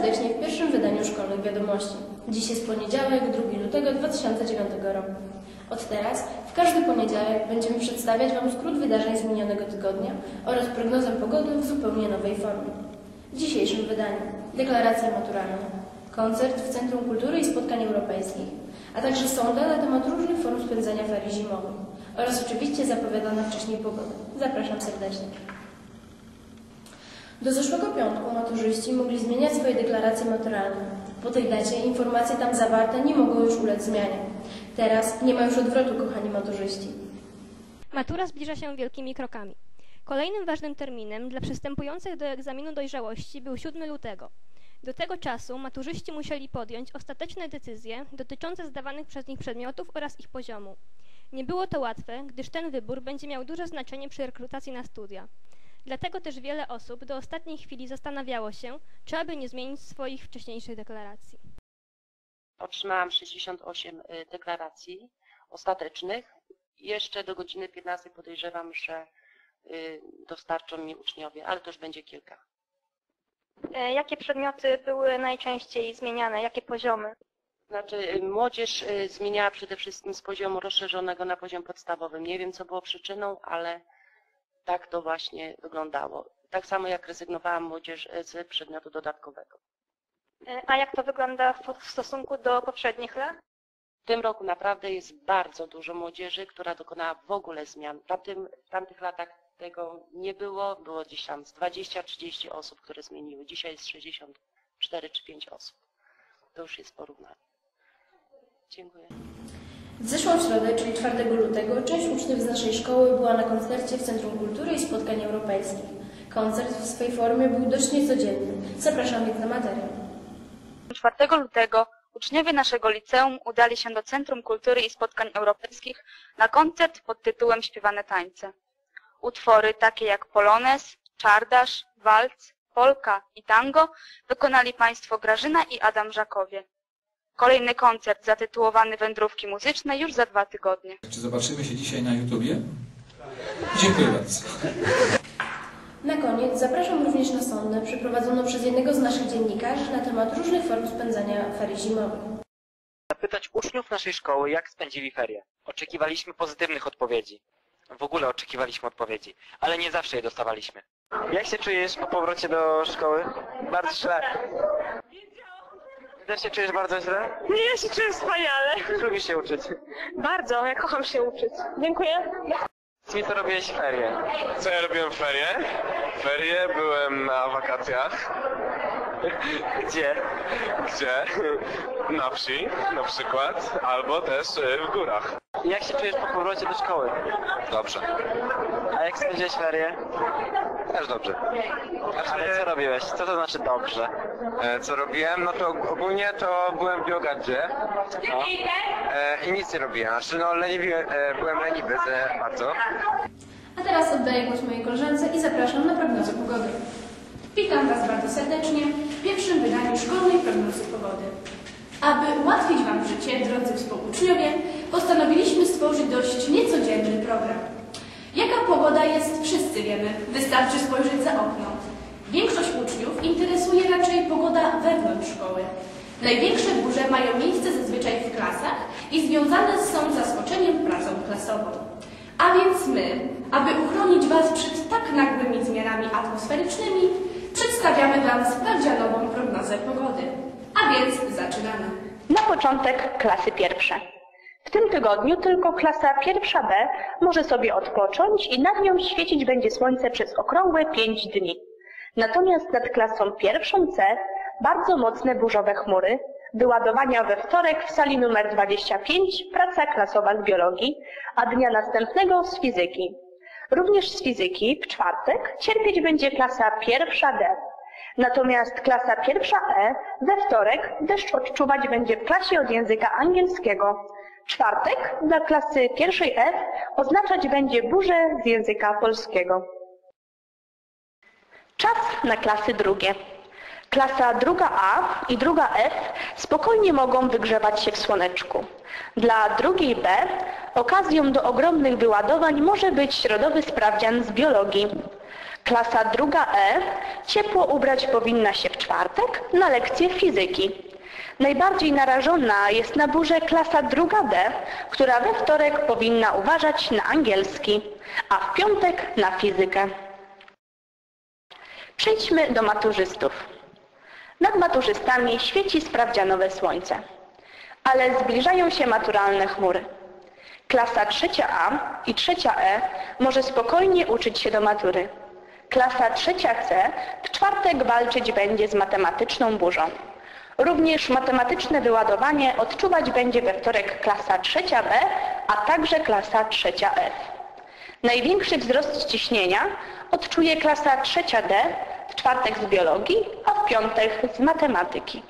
serdecznie w pierwszym wydaniu Szkolnych Wiadomości. Dziś jest poniedziałek, 2 lutego 2009 roku. Od teraz, w każdy poniedziałek, będziemy przedstawiać Wam skrót wydarzeń z minionego tygodnia oraz prognozę pogody w zupełnie nowej formie. W dzisiejszym wydaniu deklaracja maturalna, koncert w Centrum Kultury i Spotkań Europejskich, a także sonda na temat różnych form spędzania ferii zimowych oraz oczywiście zapowiadana wcześniej pogoda. Zapraszam serdecznie. Do zeszłego piątku maturzyści mogli zmieniać swoje deklaracje maturalne. Po tej dacie informacje tam zawarte nie mogą już ulec zmianie. Teraz nie ma już odwrotu, kochani maturzyści. Matura zbliża się wielkimi krokami. Kolejnym ważnym terminem dla przystępujących do egzaminu dojrzałości był 7 lutego. Do tego czasu maturzyści musieli podjąć ostateczne decyzje dotyczące zdawanych przez nich przedmiotów oraz ich poziomu. Nie było to łatwe, gdyż ten wybór będzie miał duże znaczenie przy rekrutacji na studia. Dlatego też wiele osób do ostatniej chwili zastanawiało się, czy aby nie zmienić swoich wcześniejszych deklaracji. Otrzymałam 68 y, deklaracji ostatecznych. Jeszcze do godziny 15 podejrzewam, że y, dostarczą mi uczniowie, ale to już będzie kilka. E, Jakie przedmioty były najczęściej zmieniane? Jakie poziomy? Znaczy, y, młodzież zmieniała przede wszystkim z poziomu rozszerzonego na poziom podstawowy. Nie wiem, co było przyczyną, ale tak to właśnie wyglądało. Tak samo jak rezygnowałam młodzież y, z przedmiotu dodatkowego. E, A jak to wygląda w w stosunku do poprzednich lat? W tym roku naprawdę jest bardzo dużo młodzieży, która dokonała w ogóle zmian. W, tamtym, w tamtych latach tego nie było. Było gdzieś tam z 20-30 osób, które zmieniły. Dzisiaj jest 64 czy 5 osób. To już jest porównanie. Dziękuję. W zeszłą środę, czyli 4 lutego, część uczniów z naszej szkoły była na koncercie w Centrum Kultury i Spotkań Europejskich. Koncert w swej formie był dość niecodzienny. Zapraszam więc na materiał. 4 lutego uczniowie naszego liceum udali się do Centrum Kultury i Spotkań Europejskich na koncert pod tytułem Śpiewane tańce. Utwory takie jak Polones, Czardasz, Walc, Polka i Tango wykonali państwo Grażyna i Adam Żakowie. Kolejny koncert zatytułowany Wędrówki muzyczne już za dwa tygodnie. Czy zobaczymy się dzisiaj na YouTubie? Dziękuję bardzo. Na koniec zapraszam również na sondę przeprowadzoną przez jednego z naszych dziennikarzy na temat różnych form spędzania ferii zimowych. Zapytać uczniów naszej szkoły, jak spędzili ferie. Oczekiwaliśmy pozytywnych odpowiedzi. W ogóle oczekiwaliśmy odpowiedzi, ale nie zawsze je dostawaliśmy. Jak się czujesz po powrocie do szkoły? Bardzo źle. Ty też się czujesz bardzo źle? Nie, ja się czuję wspaniale. Lubisz się uczyć. Bardzo, ja kocham się uczyć. Dziękuję. Z mi to robiłeś w ferie. Co ja robiłem w ferie? Ferie byłem na wakacjach. Gdzie? Gdzie? Na wsi na przykład, albo też y, w górach. Jak się czujesz po powrocie do szkoły? Dobrze. A jak spędziłeś ferie? Też dobrze. Ale co robiłeś? Co to znaczy dobrze? E, Co robiłem? No to ogólnie to byłem w biogadzie No. e, i nic nie robiłem. Znaczy no leniwi, e, byłem leniwy e, bardzo. A teraz oddaję głos mojej koleżance i zapraszam na prognozę pogody. Witam Was bardzo serdecznie w pierwszym wydaniu szkolnej prognozy pogody. Aby ułatwić Wam życie, drodzy współuczniowie, postanowiliśmy stworzyć dość niecodzienny program. Jaka pogoda jest, wszyscy wiemy. Wystarczy spojrzeć za okno. Większość uczniów interesuje raczej pogoda wewnątrz szkoły. Największe burze mają miejsce zazwyczaj w klasach i związane są z zaskoczeniem pracą klasową. A więc my, aby uchronić Was przed tak nagłymi zmianami atmosferycznymi, przedstawiamy Wam sprawdzianową prognozę pogody. A więc zaczynamy. Na początek klasy pierwsze. W tym tygodniu tylko klasa pierwsza B może sobie odpocząć i nad nią świecić będzie słońce przez okrągłe 5 dni. Natomiast nad klasą pierwszą C bardzo mocne burzowe chmury, wyładowania we wtorek w sali numer 25 praca klasowa z biologii, a dnia następnego z fizyki. Również z fizyki w czwartek cierpieć będzie klasa pierwsza D. Natomiast klasa pierwsza E we wtorek deszcz odczuwać będzie w klasie od języka angielskiego. Czwartek dla klasy pierwszej F oznaczać będzie burzę z języka polskiego. Czas na klasy drugie. Klasa druga A i druga F spokojnie mogą wygrzewać się w słoneczku. Dla drugiej B okazją do ogromnych wyładowań może być środowy sprawdzian z biologii. Klasa druga E ciepło ubrać powinna się w czwartek na lekcję fizyki. Najbardziej narażona jest na burzę klasa druga D, która we wtorek powinna uważać na angielski, a w piątek na fizykę. Przejdźmy do maturzystów. Nad maturzystami świeci sprawdzianowe słońce, ale zbliżają się maturalne chmury. Klasa trzecia A i trzecia E może spokojnie uczyć się do matury. Klasa trzecia C w czwartek walczyć będzie z matematyczną burzą. Również matematyczne wyładowanie odczuwać będzie we wtorek klasa trzecia B, a także klasa trzecia F. Największy wzrost ciśnienia odczuje klasa trzecia D w czwartek z biologii, a w piątek z matematyki.